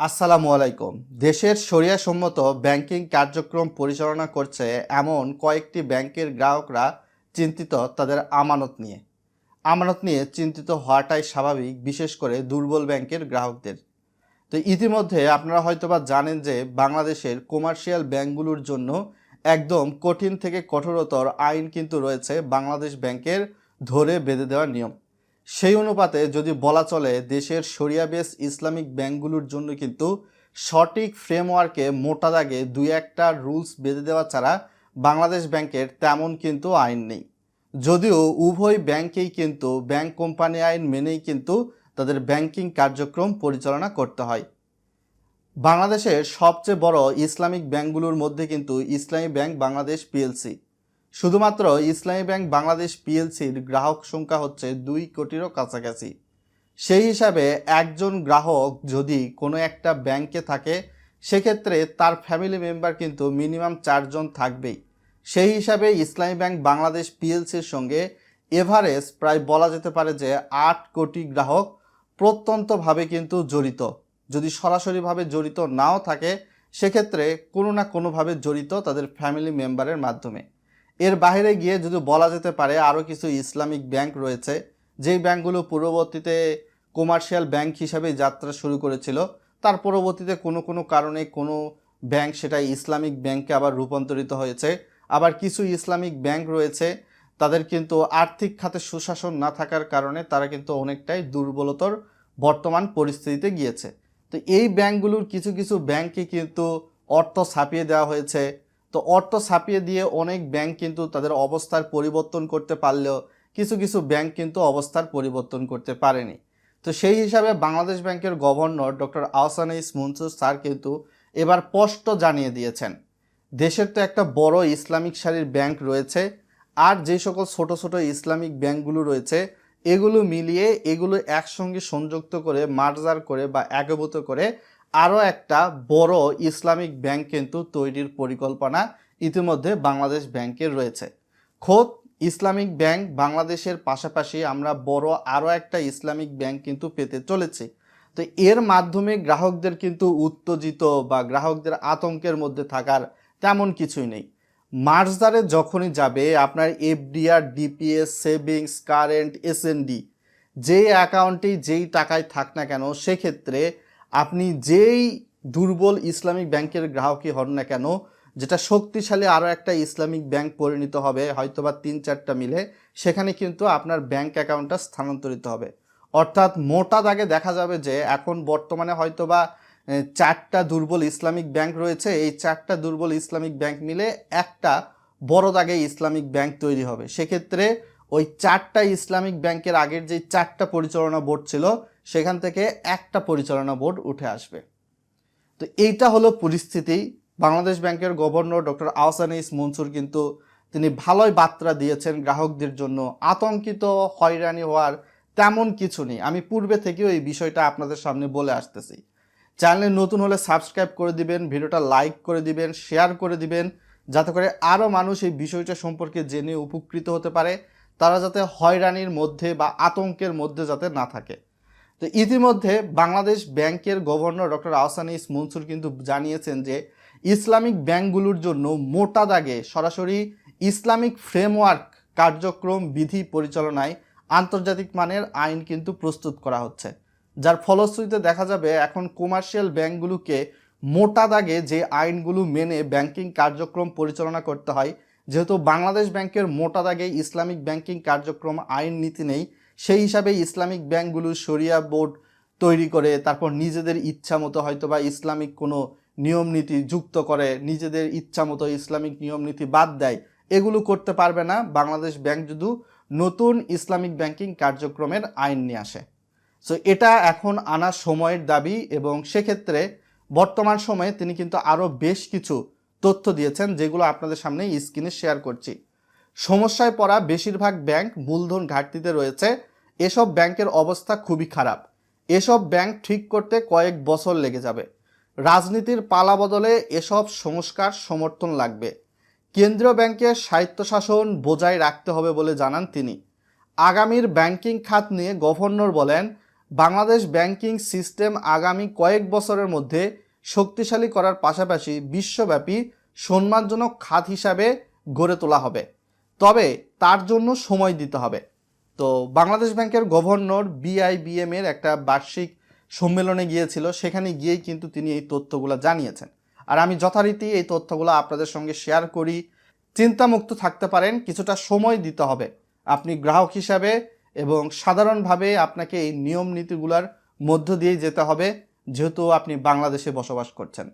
আসসালামু আলাইকুম। দেশের সম্মত ব্যাংকিং কার্যক্রম পরিচালনা করছে এমন কয়েকটি ব্যাংকের গ্রাহকরা চিন্তিত তাদের আমানত নিয়ে। আমানত নিয়ে চিন্তিত হওয়াটাই স্বাভাবিক, বিশেষ করে দুর্বল ব্যাংকের গ্রাহকদের। তো ইতিমধ্যে আপনারা হয়তোবা জানেন যে বাংলাদেশের কমার্শিয়াল ব্যাংকগুলোর জন্য একদম কঠিন থেকে কঠোরতর আইন কিন্তু রয়েছে বাংলাদেশ ব্যাংকের ধরে বেঁধে দেওয়ার নিয়ম। সেই অনুপাতে যদি বলা চলে, দেশের সরিয়া বেস ইসলামিক ব্যাংকগুলোর জন্য কিন্তু সঠিক ফ্রেমওয়ার্কে মোটা দাগে দুই একটা রুলস বেঁধে দেওয়া ছাড়া বাংলাদেশ ব্যাংকের তেমন কিন্তু আইন নেই। যদিও উভয় ব্যাংকেই কিন্তু ব্যাংক কোম্পানি আইন মেনেই কিন্তু তাদের ব্যাংকিং কার্যক্রম পরিচালনা করতে হয়। বাংলাদেশের সবচেয়ে বড় ইসলামিক ব্যাংকগুলোর মধ্যে কিন্তু ইসলামী ব্যাংক বাংলাদেশ পিএলসি শুধুমাত্র ইসলামী ব্যাংক বাংলাদেশ পিএলসির গ্রাহক সংখ্যা হচ্ছে দুই কোটিরও কাছাকাছি। সেই হিসাবে একজন গ্রাহক যদি কোনো একটা ব্যাংকে থাকে, সেক্ষেত্রে তার ফ্যামিলি মেম্বার কিন্তু মিনিমাম চারজন থাকবেই। সেই হিসাবে ইসলামী ব্যাংক বাংলাদেশ পিএলসির সঙ্গে এভারেজ প্রায় বলা যেতে পারে যে আট কোটি গ্রাহক প্রত্যন্তভাবে কিন্তু জড়িত। যদি সরাসরিভাবে জড়িত নাও থাকে, সেক্ষেত্রে কোনো না কোনোভাবে জড়িত তাদের ফ্যামিলি মেম্বারের মাধ্যমে। এর বাইরে গিয়ে যদি বলা যেতে পারে আরও কিছু ইসলামিক ব্যাংক রয়েছে, যেই ব্যাংকগুলো পূর্ববর্তীতে কমার্শিয়াল ব্যাংক হিসাবে যাত্রা শুরু করেছিল, তার পরবর্তীতে কোনো কোনো কারণে কোনো ব্যাংক সেটা ইসলামিক ব্যাংকে আবার রূপান্তরিত হয়েছে। আবার কিছু ইসলামিক ব্যাংক রয়েছে, তাদের কিন্তু আর্থিক খাতে সুশাসন না থাকার কারণে তারা কিন্তু অনেকটাই দুর্বলতর বর্তমান পরিস্থিতিতে গিয়েছে। তো এই ব্যাংকগুলোর কিছু কিছু ব্যাংকে কিন্তু অর্থ ছাপিয়ে দেওয়া হয়েছে তো অর্থ ছাপিয়ে দিয়ে অনেক ব্যাংক কিন্তু তাদের অবস্থার পরিবর্তন করতে পারলেও কিছু কিছু ব্যাংক কিন্তু অবস্থার পরিবর্তন করতে পারেনি। তো সেই হিসাবে বাংলাদেশ ব্যাংকের গভর্নর ডক্টর আহসান ইস মনসুর স্যার কিন্তু এবার স্পষ্ট জানিয়ে দিয়েছেন, দেশের তো একটা বড় ইসলামিক সারির ব্যাংক রয়েছে আর যে সকল ছোট ছোট ইসলামিক ব্যাংকগুলো রয়েছে এগুলো মিলিয়ে এগুলো একসঙ্গে সংযুক্ত করে, মার্জার করে বা একভূত করে আরও একটা বড় ইসলামিক ব্যাংক কিন্তু তৈরির পরিকল্পনা ইতিমধ্যে বাংলাদেশ ব্যাংকের রয়েছে। খোদ ইসলামিক ব্যাংক বাংলাদেশের পাশাপাশি আমরা বড় আরও একটা ইসলামিক ব্যাংক কিন্তু পেতে চলেছি। তো এর মাধ্যমে গ্রাহকদের কিন্তু উত্তেজিত বা গ্রাহকদের আতঙ্কের মধ্যে থাকার তেমন কিছুই নেই। মার্চদারে যখনই যাবে, আপনার FDR, DPS, savings, current, SND, যেই অ্যাকাউন্টেই যেই টাকায় থাক না কেন, সেক্ষেত্রে আপনি যেই দুর্বল ইসলামিক ব্যাংকের গ্রাহকই হন না কেন, যেটা শক্তিশালী আরও একটা ইসলামিক ব্যাংক পরিণত হবে, হয়তোবা তিন চারটা মিলে, সেখানে কিন্তু আপনার ব্যাংক অ্যাকাউন্টটা স্থানান্তরিত হবে। অর্থাৎ মোটা দাগে দেখা যাবে যে, এখন বর্তমানে হয়তোবা চারটা দুর্বল ইসলামিক ব্যাংক রয়েছে। এই চারটা দুর্বল ইসলামিক ব্যাংক মিলে একটা বড় দাগে ইসলামিক ব্যাংক তৈরি হবে। সেক্ষেত্রে ওই চারটা ইসলামিক ব্যাংকের আগের যে চারটা পরিচালনা বোর্ড ছিল, সেখান থেকে একটা পরিচালনা বোর্ড উঠে আসবে। তো এইটা হলো পরিস্থিতি। বাংলাদেশ ব্যাংকের গভর্নর ডক্টর আহসানিস মনসুর কিন্তু তিনি ভালোই বার্তা দিয়েছেন গ্রাহকদের জন্য। আতঙ্কিত, হয়রানি হওয়ার তেমন কিছু নেই। আমি পূর্বে থেকেও এই বিষয়টা আপনাদের সামনে বলে আসতেছি। চ্যানেলে নতুন হলে সাবস্ক্রাইব করে দিবেন, ভিডিওটা লাইক করে দিবেন শেয়ার করে দিবেন, যাতে করে আরও মানুষ এই বিষয়টা সম্পর্কে জেনে উপকৃত হতে পারে, তারা যাতে হয়রানির মধ্যে বা আতঙ্কের মধ্যে যাতে না থাকে। তো ইতিমধ্যে বাংলাদেশ ব্যাংকের গভর্নর ডক্টর আহসানিস মনসুর কিন্তু জানিয়েছেন যে, ইসলামিক ব্যাংকগুলোর জন্য মোটা দাগে সরাসরি ইসলামিক ফ্রেমওয়ার্ক কার্যক্রম বিধি পরিচালনায় আন্তর্জাতিক মানের আইন কিন্তু প্রস্তুত করা হচ্ছে। যার ফলশ্রুতিতে দেখা যাবে এখন কমার্শিয়াল ব্যাংকগুলোকে মোটা দাগে যে আইনগুলো মেনে ব্যাংকিং কার্যক্রম পরিচালনা করতে হয়, যেহেতু বাংলাদেশ ব্যাংকের মোটা দাগে ইসলামিক ব্যাংকিং কার্যক্রম আইন নীতি নেই, সেই হিসাবে ইসলামিক ব্যাংকগুলো শরিয়া বোর্ড তৈরি করে তারপর নিজেদের ইচ্ছা মতো হয়তো বা ইসলামিক কোনো নিয়ম নীতি যুক্ত করে, নিজেদের ইচ্ছা মতো ইসলামিক নিয়ম নীতি বাদ দেয়, এগুলো করতে পারবে না। বাংলাদেশ ব্যাংক যদি নতুন ইসলামিক ব্যাংকিং কার্যক্রমের আইন নিয়ে আসে। সো এটা এখন আনার সময়ের দাবি এবং সেক্ষেত্রে বর্তমান সময়ে তিনি কিন্তু আরও বেশ কিছু তথ্য দিয়েছেন যেগুলো আপনাদের সামনে স্ক্রিনে শেয়ার করছি। সমস্যায় পড়া বেশিরভাগ ব্যাংক মূলধন ঘাটতিতে রয়েছে। এসব ব্যাংকের অবস্থা খুবই খারাপ। এসব ব্যাংক ঠিক করতে কয়েক বছর লেগে যাবে। রাজনীতির পালা বদলে এসব সংস্কার সমর্থন লাগবে। কেন্দ্রীয় ব্যাংকের স্বায়ত্তশাসন বজায় রাখতে হবে বলে জানান তিনি। আগামীর ব্যাংকিং খাত নিয়ে গভর্নর বলেন বাংলাদেশ ব্যাংকিং সিস্টেম আগামী কয়েক বছরের মধ্যে শক্তিশালী করার পাশাপাশি বিশ্বব্যাপী সম্মানজনক খাত হিসাবে গড়ে তোলা হবে। তবে তার জন্য সময় দিতে হবে। তো বাংলাদেশ ব্যাংকের গভর্নর বিআইবিএম এর একটা বার্ষিক সম্মেলনে গিয়েছিল। সেখানে গিয়েই কিন্তু তিনি এই তথ্যগুলো জানিয়েছেন। আর আমি যথারীতি এই তথ্যগুলো আপনাদের সঙ্গে শেয়ার করি। চিন্তামুক্ত থাকতে পারেন, কিছুটা সময় দিতে হবে। আপনি গ্রাহক হিসাবে এবং সাধারণভাবে আপনাকে এই নিয়ম নীতিগুলোর মধ্য দিয়ে যেতে হবে, যেহেতু আপনি বাংলাদেশে বসবাস করছেন।